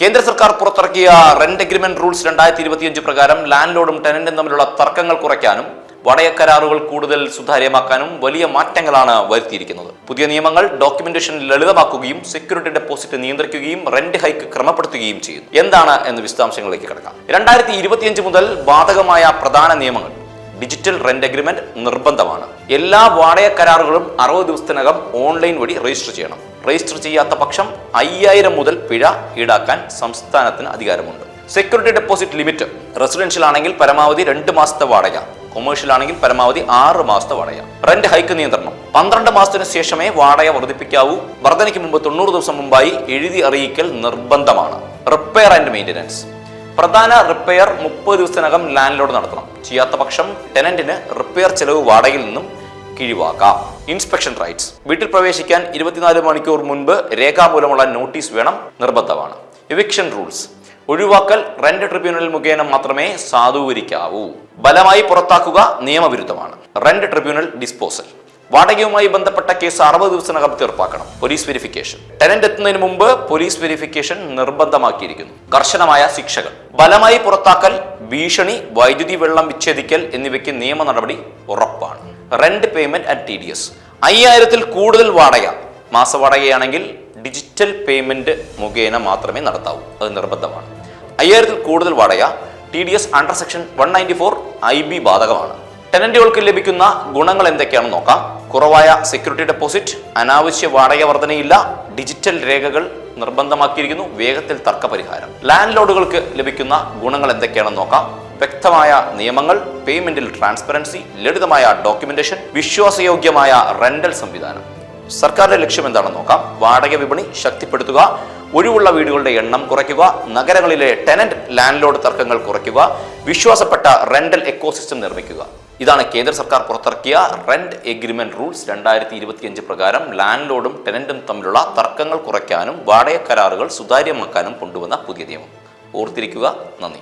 കേന്ദ്ര സർക്കാർ പുറത്തിറക്കിയ റെന്റ് അഗ്രിമെന്റ് റൂൾസ് രണ്ടായിരത്തി ഇരുപത്തിയഞ്ച് പ്രകാരം ലാൻഡ് ലോഡും ടെനന്റും തമ്മിലുള്ള തർക്കങ്ങൾ കുറയ്ക്കാനും വാടക കരാറുകൾ കൂടുതൽ സുതാര്യമാക്കാനും വലിയ മാറ്റങ്ങളാണ് വരുത്തിയിരിക്കുന്നത്. പുതിയ നിയമങ്ങൾ ഡോക്യുമെന്റേഷൻ ലളിതമാക്കുകയും സെക്യൂരിറ്റി ഡെപ്പോസിറ്റ് നിയന്ത്രിക്കുകയും റെന്റ് ഹൈക്ക് ക്രമപ്പെടുത്തുകയും ചെയ്യും എന്താണ് എന്ന് വിശദാംശങ്ങളിലേക്ക് കിടക്കാം. രണ്ടായിരത്തി മുതൽ ബാധകമായ പ്രധാന നിയമങ്ങൾ ഡിജിറ്റൽ റെന്റ് അഗ്രിമെന്റ് നിർബന്ധമാണ്. എല്ലാ വാടക കരാറുകളും അറുപത് ദിവസത്തിനകം ഓൺലൈൻ വഴി രജിസ്റ്റർ ചെയ്യണം. രജിസ്റ്റർ ചെയ്യാത്ത പക്ഷം അയ്യായിരം മുതൽ പിഴ ഈടാക്കാൻ സംസ്ഥാനത്തിന് അധികാരമുണ്ട്. സെക്യൂരിറ്റി ഡെപ്പോസിറ്റ് ലിമിറ്റ് റെസിഡൻഷ്യൽ ആണെങ്കിൽ പരമാവധി രണ്ട് മാസത്തെ വാടക. കൊമേഴ്ഷ്യൽ ആണെങ്കിൽ പരമാവധി ആറ് മാസത്തെ വാടക. റെന്റ് ഹൈക്ക് നിയന്ത്രണം. പന്ത്രണ്ട് മാസത്തിന് ശേഷമേ വാടക വർദ്ധിപ്പിക്കാവൂ. വർധനയ്ക്ക് മുമ്പ് തൊണ്ണൂറ് ദിവസം മുമ്പായി എഴുതി അറിയിക്കൽ നിർബന്ധമാണ്. റിപ്പയർ ആൻഡ് മെയിന്റനൻസ് പ്രധാന റിപ്പയർ മുപ്പത് ദിവസത്തിനകം ലാൻഡ് ലോഡ് നടത്തണം. ചെയ്യാത്ത പക്ഷം ടെനന്റിന് റിപ്പയർ ചെലവ് വാടകയിൽ നിന്നും കിഴിവാക്കാം. Inspection rights. വീട്ടിൽ പ്രവേശിക്കാൻ ഇരുപത്തിനാല് മണിക്കൂർ മുൻപ് രേഖാമൂലമുള്ള നോട്ടീസ് വേണം നിർബന്ധമാണ്. Eviction rules. ഒഴിവാക്കൽ റെന്റ് ട്രിബ്യൂണൽ മുഖേന മാത്രമേ സാധൂകരിക്കാവൂ. ബലമായി പുറത്താക്കുക നിയമവിരുദ്ധമാണ്. Rent tribunal disposal. വാടകയുമായി ബന്ധപ്പെട്ട കേസ് അറുപത് ദിവസത്തിനകം തീർപ്പാക്കണം. Police verification. ടെനന്റ് എത്തുന്നതിന് മുമ്പ് പോലീസ് വെരിഫിക്കേഷൻ നിർബന്ധമാക്കിയിരിക്കുന്നു. കർശനമായ ശിക്ഷകൾ. ബലമായി പുറത്താക്കൽ ഭീഷണി വൈദ്യുതി വെള്ളം വിച്ഛേദിക്കൽ എന്നിവയ്ക്ക് നിയമ നടപടി ഉറപ്പാണ്. Rent payment and T D S അയ്യായിരത്തിൽ കൂടുതൽ വാടക. മാസവാടകയാണെങ്കിൽ ഡിജിറ്റൽ പേയ്മെന്റ് മുഖേന മാത്രമേ നടത്താവൂ. അത് നിർബന്ധമാണ്. അയ്യായിരത്തിൽ കൂടുതൽ വാടക T D S under section one ninety four I B ബാധകമാണ്. ടെനന്റുകൾക്ക് ലഭിക്കുന്ന ഗുണങ്ങൾ എന്തൊക്കെയാണെന്ന് നോക്കാം. കുറവായ സെക്യൂരിറ്റി ഡെപ്പോസിറ്റ് അനാവശ്യ വാടക വർധനയില്ല ഡിജിറ്റൽ രേഖകൾ നിർബന്ധമാക്കിയിരിക്കുന്നു. വേഗത്തിൽ തർക്കപരിഹാരം. ലാൻഡ് ലോഡുകൾക്ക് ലഭിക്കുന്ന ഗുണങ്ങൾ എന്തൊക്കെയാണെന്ന് നോക്കാം. വ്യക്തമായ നിയമങ്ങൾ പേയ്മെന്റിൽ ട്രാൻസ്പെറൻസി ലളിതമായ ഡോക്യുമെന്റേഷൻ വിശ്വാസയോഗ്യമായ റെന്റൽ സംവിധാനം. സർക്കാരിന്റെ ലക്ഷ്യം എന്താണെന്ന് നോക്കാം. വാടക വിപണി ശക്തിപ്പെടുത്തുക ഒഴിവുള്ള വീടുകളുടെ എണ്ണം കുറയ്ക്കുക നഗരങ്ങളിലെ ടെനന്റ് ലാൻഡ് ലോഡ് തർക്കങ്ങൾ കുറയ്ക്കുക വിശ്വാസപ്പെട്ട റെന്റൽ എക്കോസിസ്റ്റം നിർമ്മിക്കുക. ഇതാണ് കേന്ദ്ര സർക്കാർ പുറത്തിറക്കിയ റെന്റ് എഗ്രിമെന്റ് റൂൾസ് രണ്ടായിരത്തി ഇരുപത്തിയഞ്ച് പ്രകാരം ലാൻഡ് ലോഡും ടെനന്റും തമ്മിലുള്ള തർക്കങ്ങൾ കുറയ്ക്കാനും വാടക കരാറുകൾ സുതാര്യമാക്കാനും കൊണ്ടുവന്ന പുതിയ നിയമം. ഓർത്തിരിക്കുക. നന്ദി.